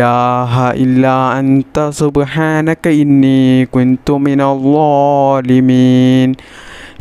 إلا أنت سبحانك إني كنت من الظالمين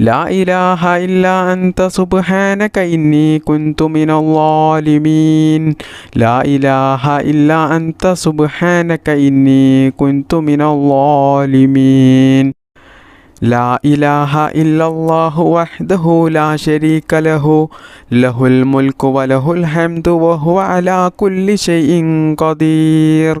لا إله إلا أنت سبحانك إني كنت من الظالمين. لا إله إلا أنت سبحانك إني كنت من الظالمين. لا إله إلا الله وحده لا شريك له له الملك وله الحمد وهو على كل شيء قدير.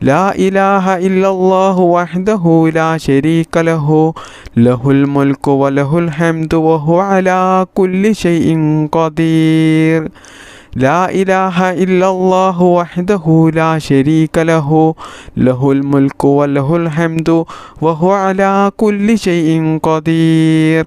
لا إله إلا الله وحده لا شريك له له الملك وله الحمد وهو على كل شيء قدير لا إله إلا الله وحده لا شريك له له الملك وله الحمد وهو على كل شيء قدير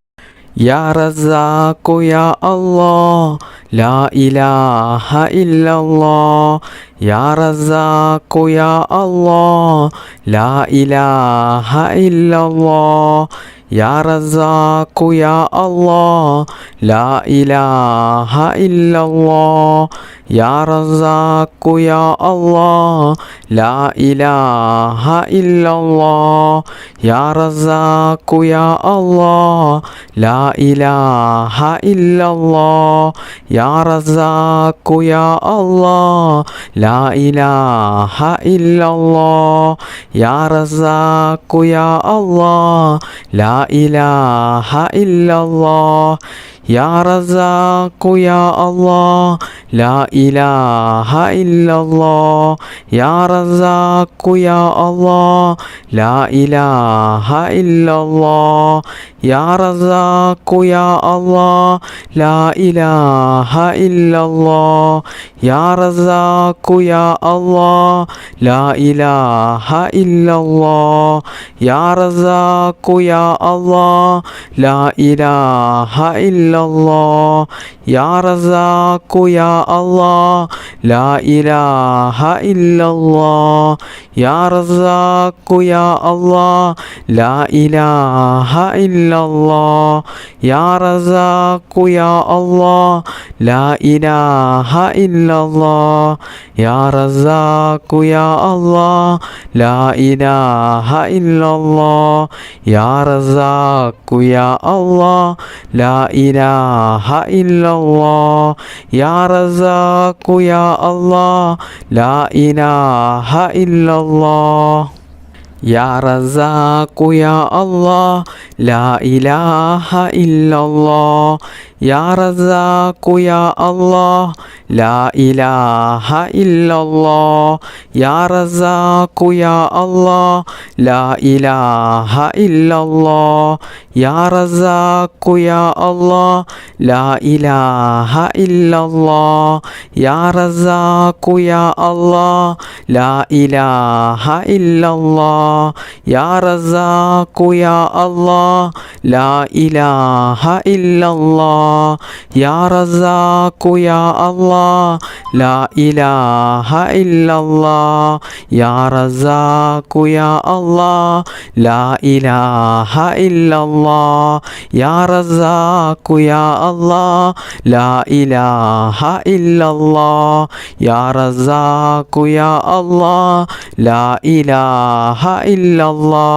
يا رزاق يا الله لا إله إلا الله يا رزاق يا الله لا إله إلا الله يا رزاق يا الله لا إله إلا الله. يا رزاق يا الله لا إله إلا الله. يا رزاق يا الله لا إله إلا الله. يا رزاق يا الله لا إله إلا الله. يا رزاق يا الله لا إله إلا الله. يا رزاق يا الله لا إله إلا الله. يا رزاق يا الله لا إله إلا الله. يا رزاق يا الله لا إله إلا الله. يا رزاق يا الله لا إله إلا الله. يا رزاق يا الله لا إله إلا illallah. يا رزاق يا الله لا إله إلا الله. يا رزاق يا الله لا إله إلا الله. يا رزاق يا الله لا إله إلا الله. يا رزاق يا الله لا إله إلا الله. يا رزاق يا الله لا إله إلا الله. يا رزاق يا الله لا إله إلا الله. يا رزاق يا الله لا إله إلا الله. يا رزاق يا الله لا إله إلا الله. يا رزاق يا الله لا إله إلا الله. يا رزاق يا الله لا إله إلا الله. يا رزاق يا الله لا إله إلا الله. يا رزاق يا الله لا إله إلا الله. യാ റസാഖു യാ അള്ളാ ലാ ഇലാഹ ഇല്ലല്ലാ യാ റസാഖു യാ അള്ളാ ലാ ഇലാഹ ഇല്ലല്ലാ യാ റസാഖു യാ അള്ളാ ലാ ഇലാഹ ഇല്ലല്ലാ യാ റസാഖു യാ അള്ളാ ലാ ഇലാഹ ഇല്ലല്ലാ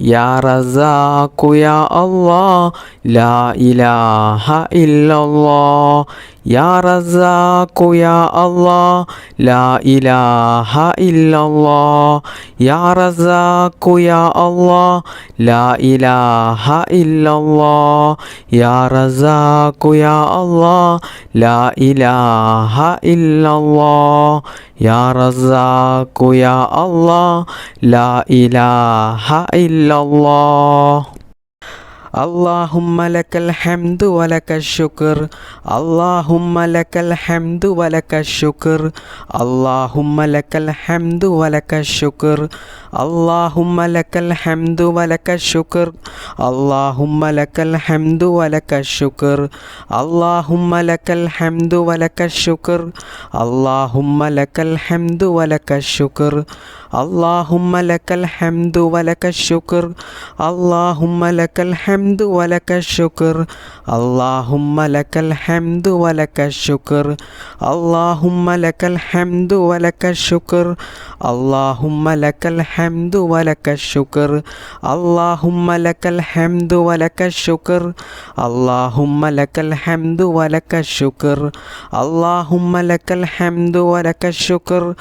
يا رزاق يا الله لا إله إلا الله. يا رزاق يا الله لا إله إلا الله. يا رزاق يا الله لا إله إلا الله. يا رزاق يا الله لا إله إلا الله. يا رزاق يا الله لا إله إلا الله. അള്ളാഹുമ്മലക്കൽ ഹംദു വലക്ക ശുക്ർ. അള്ളാഹുമ്മലക്കൽ ഹംദു വലക്ക ശുക്ർ. അള്ളാഹുമ്മലക്കൽ ഹംദു വലക്ക ശുക്ർ. الحمد ولك الشكر اللهم لك الحمد ولك الشكر اللهم لك الحمد ولك الشكر اللهم لك الحمد ولك الشكر اللهم لك الحمد ولك الشكر اللهم لك الحمد ولك الشكر اللهم لك الحمد ولك الشكر اللهم لك الحمد ولك الشكر اللهم لك الحمد ولك الشكر اللهم لك الحمد ولك الشكر. اللهم لك الحمد ولك الشكر. اللهم لك الحمد ولك الشكر. اللهم لك الحمد ولك الشكر.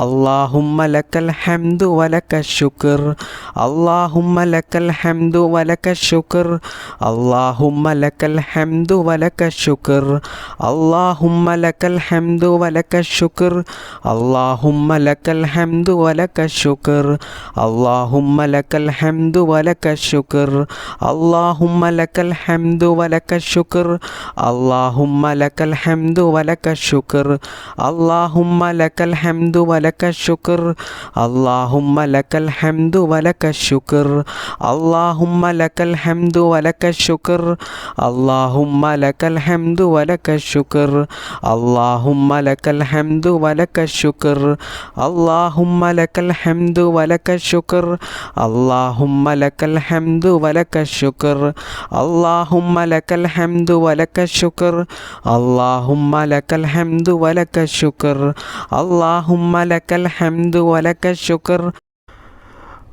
اللهم لك الحمد ولك الشكر. اللهم لك الحمد ولك الشكر. اللهم لك الحمد ولك الشكر. اللهم لك الحمد ولك الشكر. اللهم لك الحمد ولك الشكر. اللهم لك الحمد ولك الشكر. اللهم لك الحمد ولك الشكر. اللهم لك الحمد ولك الشكر. اللهم لك الحمد ولك الشكر. اللهم لك الحمد ولك الشكر. اللهم لك الحمد ولك الشكر. اللهم لك الحمد ولك الشكر. اللهم لك الحمد ولك الشكر. اللهم لك الحمد ولك വലക്ക ശുക്ർ. അള്ളാഹുമ്മ ലക്കൽ ഹംദു വലക്ക ശുക്ർ. അള്ളാഹുമ്മ ലക്കൽ ഹംദു വലക്ക ശുക്ർ. അള്ളാഹുമ്മ ലക്കൽ ഹംദു വലക്ക ശുക്ർ. അള്ളാഹുമ്മ ലക്കൽ ഹംദു വലക്ക ശുക്ർ.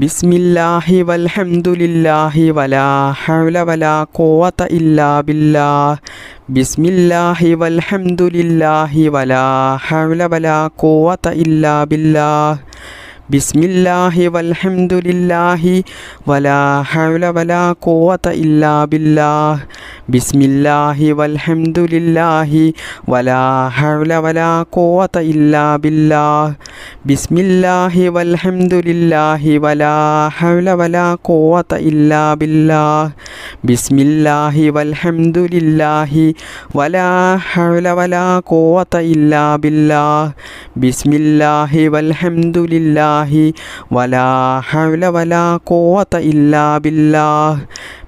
ബിസ്മില്ലാഹി വൽഹംദുലില്ലാഹി വലാ ഹൗല വലാ ഖുവത ഇല്ലാ ബില്ലാഹ് ബിസ്മില്ലാഹി വൽഹംദുലില്ലാഹി വലാ ഹൗല വലാ ഖുവത ഇല്ലാ ബില്ലാഹ് بسم الله والحمد لله ولا حول ولا قوة إلا بالله. بسم الله والحمد لله ولا حول ولا قوة إلا بالله. بسم الله والحمد لله ولا حول ولا قوة إلا بالله. بسم الله والحمد لله ولا حول ولا قوة إلا بالله. بسم الله والحمد لله الله ولا حول ولا قوة إلا بالله.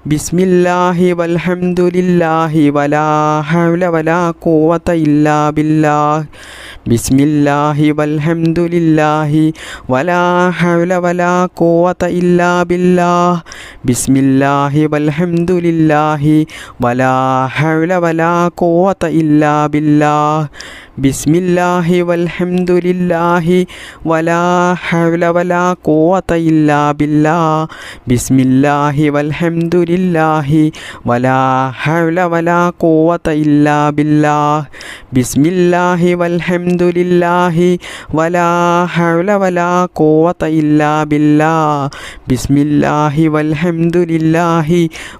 بسم الله والحمد لله ولا حول ولا قوة إلا بالله. بسم الله والحمد لله ولا حول ولا قوة إلا بالله. بسم الله والحمد لله ولا حول ولا قوة إلا بالله. بسم الله والحمد لله ولا حول ولا قوة إلا بالله بسم الله والحمد لله ولا حول ولا قوة إلا بالله بسم الله والحمد لله ولا حول ولا قوة إلا بالله بسم الله والحمد لله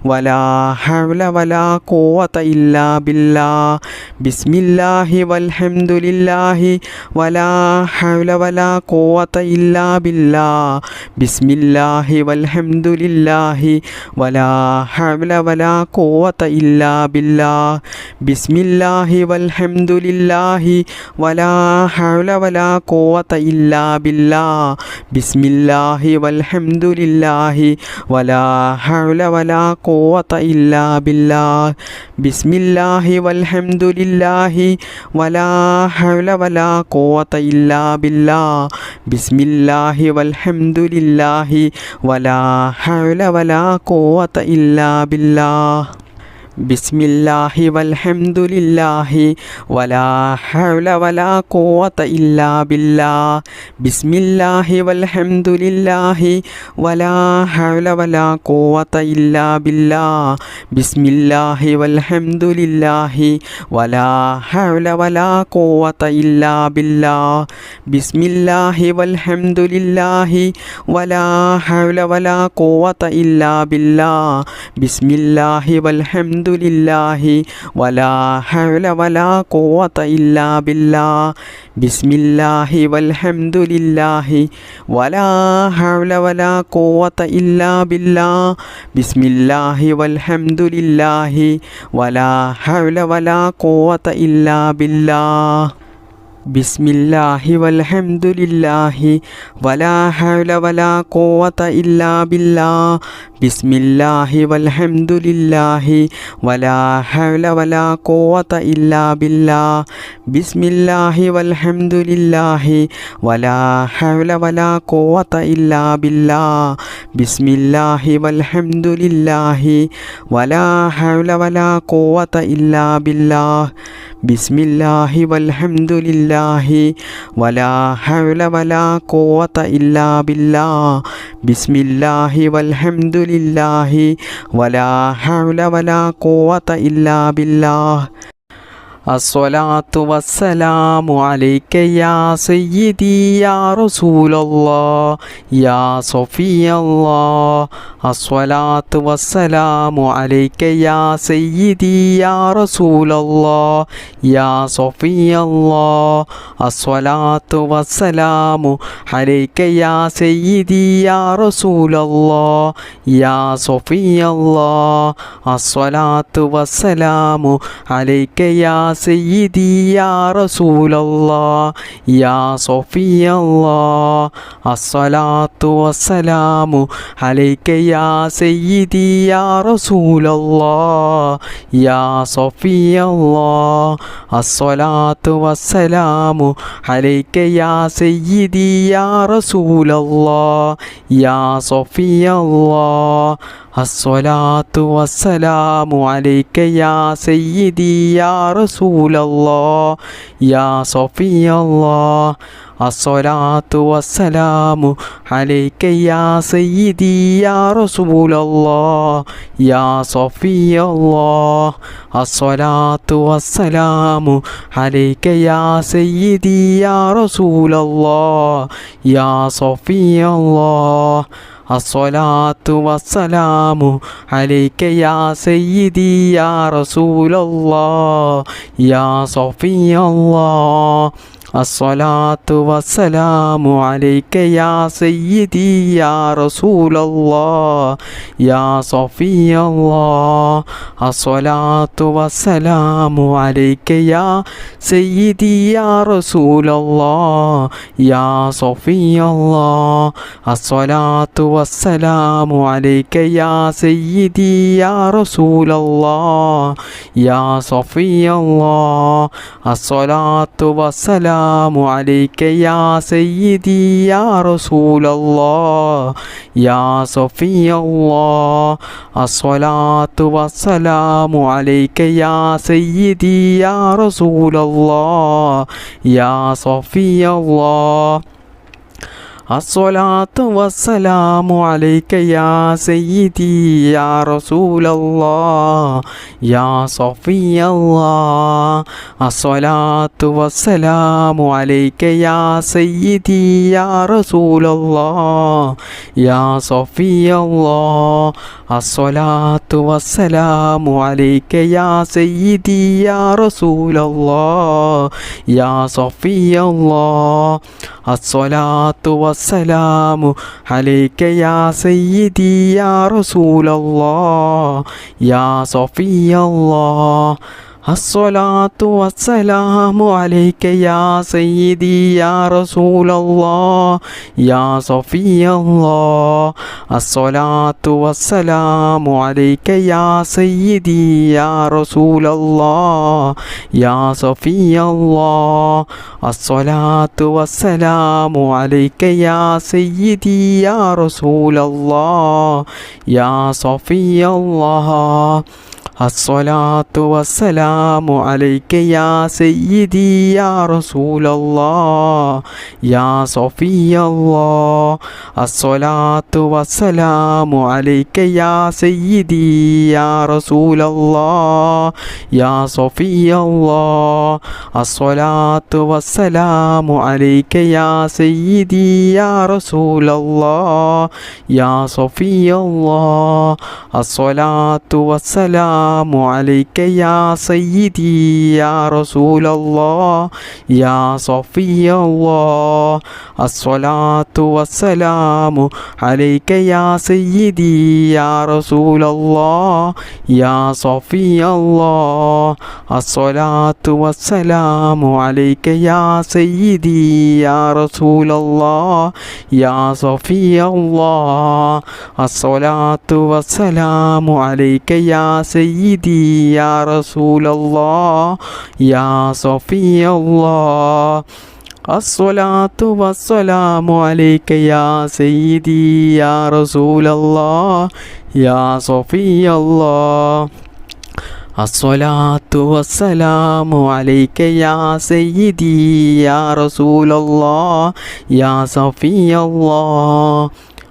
ولا حول ولا قوة إلا بالله بسم الله والحمد لله ولا حول ولا قوة إلا بالله. بسم الله والحمد لله ولا حول ولا قوة إلا بالله. بسم الله والحمد لله ولا حول ولا قوة إلا بالله. بسم الله والحمد لله ولا حول ولا قوة إلا بالله. بسم الله والحمد لله ولا حول ولا قوة إلا بالله بسم الله والحمد لله ولا حول ولا قوة إلا بالله بسم الله والحمد لله ولا حول ولا قوة إلا بالله بسم الله والحمد لله ولا حول ولا قوة إلا بالله بسم الله والحمد لله ولا حول ولا قوة إلا بالله بسم الله والحمد لله ولا حول ولا قوة إلا بالله. بسم الله والحمد لله ولا حول ولا قوة إلا بالله. بسم الله والحمد لله ولا حول ولا قوة إلا بالله. بسم الله والحمد لله ولا حول ولا قوة إلا بالله بسم الله والحمد لله ولا حول ولا قوة إلا بالله بسم الله والحمد لله ولا حول ولا قوة إلا بالله بسم الله والحمد لله ولا حول ولا قوة إلا بالله بسم الله والحمد لله ولا حول ولا قوة إلا بالله بسم الله والحمد لله ولا حول ولا قوة إلا بالله الصلاة والسلام عليك يا سيدي يا رسول الله يا صفي الله. الصلاة والسلام عليك يا سيدي يا رسول الله يا صفي الله. الصلاة والسلام عليك يا سيدي يا رسول الله يا صفي الله. الصلاة والسلام عليك يا سيدي يا رسول الله يا صفي الله. الصلاة والسلام عليك يا سيدي يا رسول الله يا صفي الله. الصلاة والسلام عليك يا سيدي يا رسول الله يا صفي الله. الصلاة والسلام عليك يا سيدي يا رسول الله يا صفي الله. الصلاة والسلام عليك يا سيدي يا رسول الله يا صفي الله. الصلاة والسلام عليك يا سيدي يا رسول الله يا صفي الله. الصلاة والسلام عليك الصلاة والسلام عليك يا سيدي يا رسول الله يا صفي الله. الصلاة والسلام عليك يا سيدي يا رسول الله يا صفي الله. الصلاة والسلام عليك يا سيدي يا رسول الله يا صفي الله. الصلاة والسلام السلام عليك يا سيدي يا رسول الله يا صفي الله. الصلاة والسلام عليك يا سيدي يا رسول الله يا صفي الله. الصلاة والسلام عليك يا سيدي يا رسول الله يا صفي الله. الصلاة والسلام عليك يا سيدي يا رسول الله يا صفي الله. الصلاة والسلام عليك يا سيدي يا رسول الله يا صفي الله. الصلاة والسلام عليك يا سيدي يا رسول الله يا صفي الله. الصلاة والسلام عليك يا سيدي يا رسول الله يا صفي الله. الصلاة والسلام عليك يا سيدي يا رسول الله يا صفي الله. الصلاة والسلام عليك يا سيدي يا رسول الله يا صفي الله. الصلاة والسلام عليك يا سيدي يا رسول الله يا صفي الله. الصلاة والسلام عليك يا سيدي يا رسول الله يا صفي الله. الصلاة والسلام عليك يا سيدي يا رسول الله يا صفي الله. الصلاة والسلام السلام عليك يا سيدي يا رسول الله يا صفي الله. الصلاة والسلام عليك يا سيدي يا رسول الله يا صفي الله. الصلاة والسلام عليك يا سيدي يا رسول الله يا صفي الله. الصلاة والسلام عليك يا سيدي. سيدي يا رسول الله يا صفي الله. الصلاة والسلام عليك يا سيدي يا رسول الله يا صفي الله. الصلاة والسلام عليك يا سيدي يا رسول الله يا صفي الله.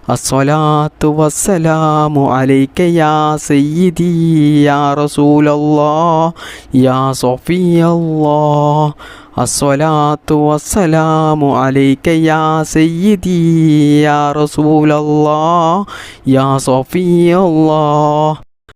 الصلاة والسلام عليك يا سيدي يا رسول الله يا صفي الله. الصلاة والسلام عليك يا سيدي يا رسول